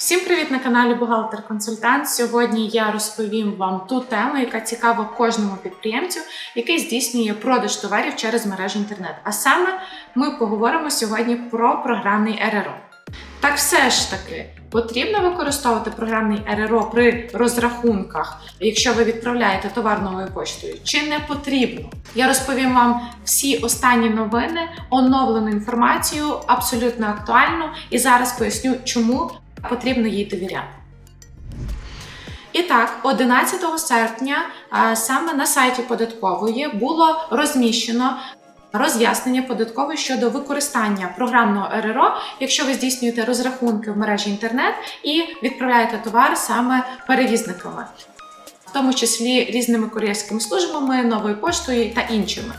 Всім привіт на каналі Бухгалтер Консультант. Сьогодні я розповім вам ту тему, яка цікава кожному підприємцю, який здійснює продаж товарів через мережу інтернет. А саме ми поговоримо сьогодні про програмний РРО. Так все ж таки потрібно використовувати програмний РРО при розрахунках, якщо ви відправляєте товар новою поштою, чи не потрібно? Я розповім вам всі останні новини, оновлену інформацію, абсолютно актуальну, і зараз поясню, чому потрібно їй довіряти. І так, 11 серпня саме на сайті податкової було розміщено роз'яснення податкової щодо використання програмного РРО, якщо ви здійснюєте розрахунки в мережі інтернет і відправляєте товар саме перевізниками. В тому числі різними кур'єрськими службами, новою поштою та іншими.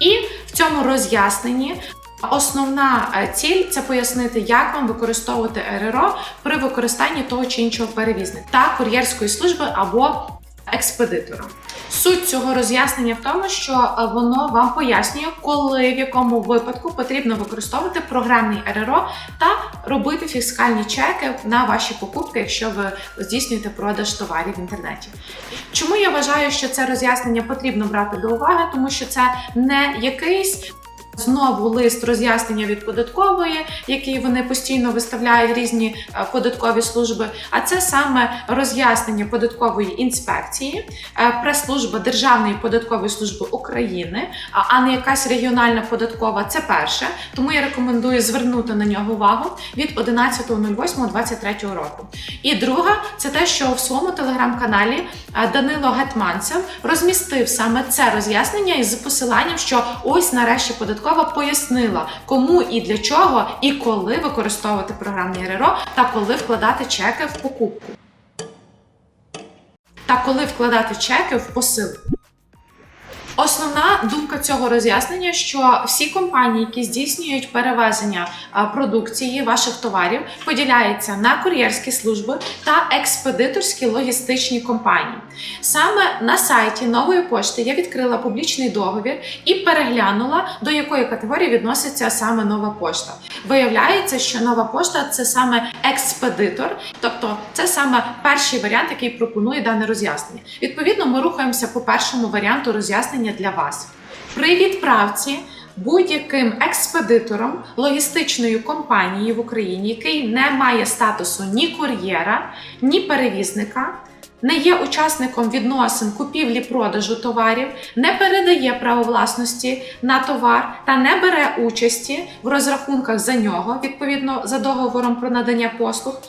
І в цьому роз'ясненні Основна е, ціль це пояснити, як вам використовувати РРО при використанні того чи іншого перевізника та кур'єрської служби або експедитора. Суть цього роз'яснення в тому, що е, воно вам пояснює, коли в якому випадку потрібно використовувати програмний РРО та робити фіскальні чеки на ваші покупки, якщо ви здійснюєте продаж товарів в інтернеті. Чому я вважаю, що це роз'яснення потрібно брати до уваги, тому що це не якийсь Знову лист роз'яснення від податкової, який вони постійно виставляють різні е, податкові служби. А це саме роз'яснення податкової інспекції, е, прес-служба Державної податкової служби України, а- не якась регіональна податкова. Це перше. Тому я рекомендую звернути на нього увагу від 11.08.23 року. І друга це те, що в своєму телеграм-каналі е, Данило Гетманцев розмістив саме це роз'яснення із посиланням, що ось нарешті податкова пояснила, кому і для чого, і коли використовувати програмні РРО та коли вкладати чеки в покупку. Та коли вкладати чеки в посилку. Основна думка цього роз'яснення, що всі компанії, які здійснюють перевезення продукції ваших товарів, поділяються на кур'єрські служби та експедиторські логістичні компанії. Саме на сайті нової пошти я відкрила публічний договір і переглянула, до якої категорії відноситься саме нова пошта. Виявляється, що нова пошта це саме експедитор, тобто це саме перший варіант, який пропонує дане роз'яснення. Відповідно, ми рухаємося по першому варіанту роз'яснення для вас. При відправці будь-яким експедитором логістичної компанії в Україні, який не має статусу ні кур'єра, ні перевізника. Не є учасником відносин купівлі-продажу товарів, не передає право власності на товар та не бере участі в розрахунках за нього, відповідно за договором про надання послуг.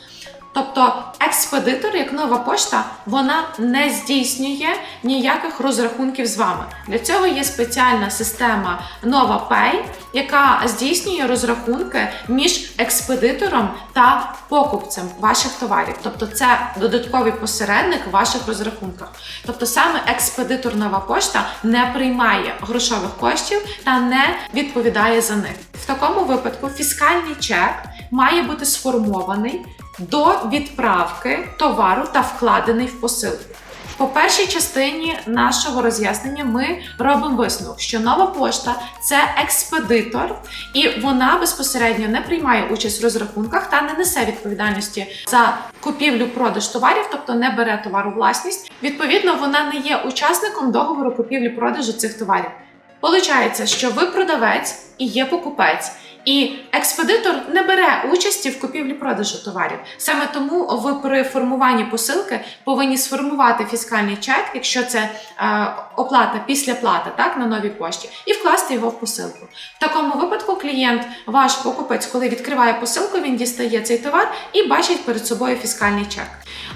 Тобто експедитор, як нова пошта, вона не здійснює ніяких розрахунків з вами. Для цього є спеціальна система NovaPay, яка здійснює розрахунки між експедитором та покупцем ваших товарів. Тобто це додатковий посередник в ваших розрахунках. Тобто саме експедитор нова пошта не приймає грошових коштів та не відповідає за них. В такому випадку фіскальний чек має бути сформований до відправки товару та вкладений в посилку. По першій частині нашого роз'яснення ми робимо висновок, що нова пошта це експедитор, і вона безпосередньо не приймає участь в розрахунках та не несе відповідальності за купівлю-продаж товарів, тобто не бере товар у власність. Відповідно, вона не є учасником договору купівлі-продажу цих товарів. Получається, що ви продавець і є покупець. І експедитор не бере участі в купівлі-продажу товарів. Саме тому ви при формуванні посилки повинні сформувати фіскальний чек, якщо це е, оплата після плати, так на новій пошті, і вкласти його в посилку. В такому випадку клієнт, ваш покупець, коли відкриває посилку, він дістає цей товар і бачить перед собою фіскальний чек.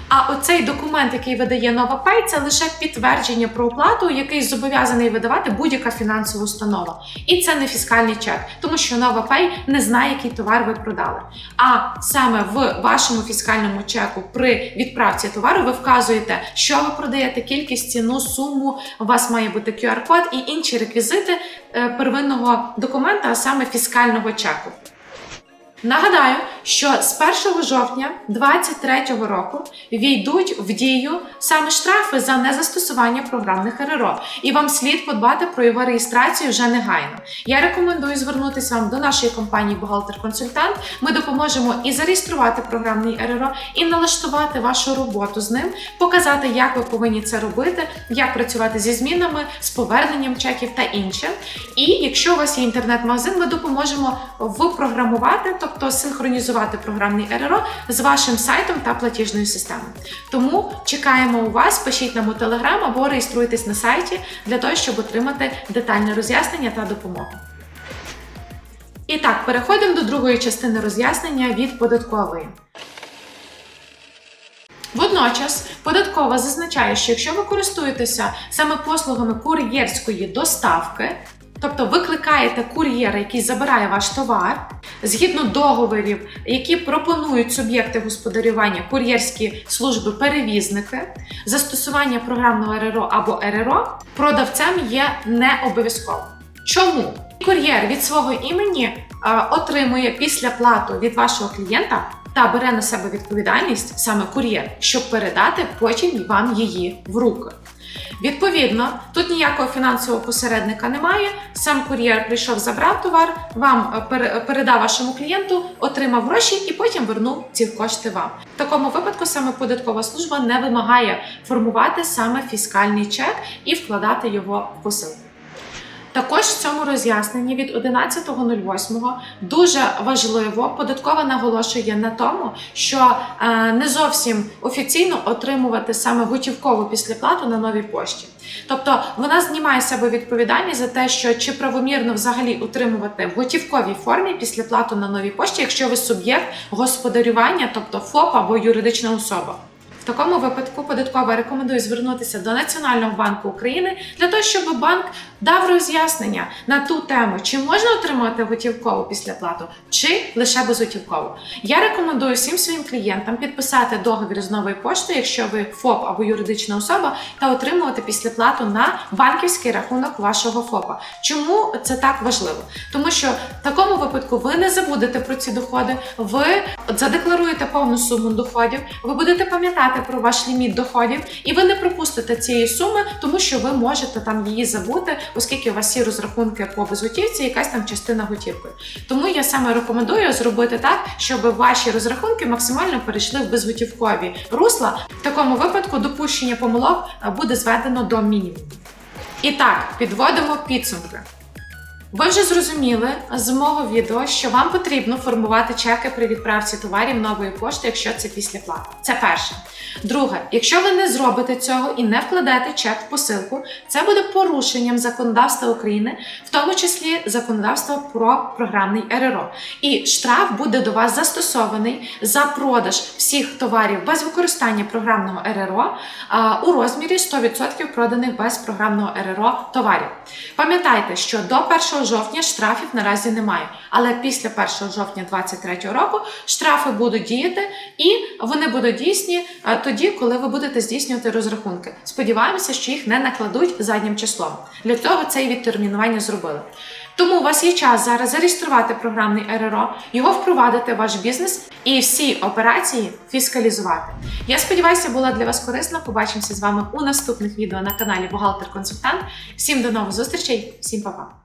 А оцей документ, який видає NovaPay, це лише підтвердження про оплату, який зобов'язаний видавати будь-яка фінансова установа. І це не фіскальний чек, тому що NovaPay не знає, який товар ви продали. А саме в вашому фіскальному чеку при відправці товару ви вказуєте, що ви продаєте, кількість, ціну, суму. У вас має бути QR-код і інші реквізити е, первинного документа, а саме фіскального чеку. Нагадаю, що з 1 жовтня 2023 року війдуть в дію саме штрафи за незастосування програмних РРО, і вам слід подбати про його реєстрацію вже негайно. Я рекомендую звернутися вам до нашої компанії Бухгалтер-консультант. Ми допоможемо і зареєструвати програмний РРО, і налаштувати вашу роботу з ним, показати, як ви повинні це робити, як працювати зі змінами, з поверненням чеків та інше. І якщо у вас є інтернет-магазин, ми допоможемо впрограмувати, тобто синхронізувати програмний РРО з вашим сайтом та платіжною системою. Тому чекаємо у вас, пишіть нам у Телеграм або реєструйтесь на сайті для того, щоб отримати детальне роз'яснення та допомогу. І так, переходимо до другої частини роз'яснення від податкової. Водночас податкова зазначає, що якщо ви користуєтеся саме послугами кур'єрської доставки, тобто викликаєте кур'єра, який забирає ваш товар, згідно договорів, які пропонують суб'єкти господарювання кур'єрські служби перевізники, застосування програмного РРО або РРО продавцем є не обов'язково. Чому? Кур'єр від свого імені отримує після плату від вашого клієнта та бере на себе відповідальність саме кур'єр, щоб передати потім вам її в руки. Відповідно, тут ніякого фінансового посередника немає. Сам кур'єр прийшов, забрав товар, вам е, передав вашому клієнту, отримав гроші і потім вернув ці кошти вам. В такому випадку саме податкова служба не вимагає формувати саме фіскальний чек і вкладати його в посилку. Також в цьому роз'ясненні від 11.08 дуже важливо податкова наголошує на тому, що е, не зовсім офіційно отримувати саме готівкову післяплату на новій пошті. Тобто вона знімає з себе відповідальність за те, що чи правомірно взагалі утримувати в готівковій формі післяплату на новій пошті, якщо ви суб'єкт господарювання, тобто ФОП або юридична особа. В такому випадку податкова рекомендує звернутися до Національного банку України для того, щоб банк дав роз'яснення на ту тему, чи можна отримати готівкову післяплату, чи лише безготівкову. Я рекомендую всім своїм клієнтам підписати договір з новою поштою, якщо ви ФОП або юридична особа, та отримувати післяплату на банківський рахунок вашого ФОПа. Чому це так важливо? Тому що в такому випадку ви не забудете про ці доходи, ви задекларуєте повну суму доходів, ви будете пам'ятати про ваш ліміт доходів, і ви не пропустите цієї суми, тому що ви можете там її забути, оскільки у вас всі розрахунки по безготівці, якась там частина готівкою. Тому я саме рекомендую зробити так, щоб ваші розрахунки максимально перейшли в безготівкові русла. В такому випадку допущення помилок буде зведено до мінімуму. І так, підводимо підсумки. Ви вже зрозуміли з мого відео, що вам потрібно формувати чеки при відправці товарів нової пошти, якщо це після плати. Це перше. Друге, якщо ви не зробите цього і не вкладете чек в посилку, це буде порушенням законодавства України, в тому числі законодавства про програмний РРО. І штраф буде до вас застосований за продаж всіх товарів без використання програмного РРО у розмірі 100% проданих без програмного РРО товарів. Пам'ятайте, що до 1 жовтня штрафів наразі немає, але після 1 жовтня 2023 року штрафи будуть діяти і вони будуть дійсні е, тоді, коли ви будете здійснювати розрахунки. Сподіваємося, що їх не накладуть заднім числом. Для того це і відтермінування зробили. Тому у вас є час зараз зареєструвати програмний РРО, його впровадити в ваш бізнес і всі операції фіскалізувати. Я сподіваюся, була для вас корисна. Побачимося з вами у наступних відео на каналі Бухгалтер Консультант. Всім до нових зустрічей, всім па-па!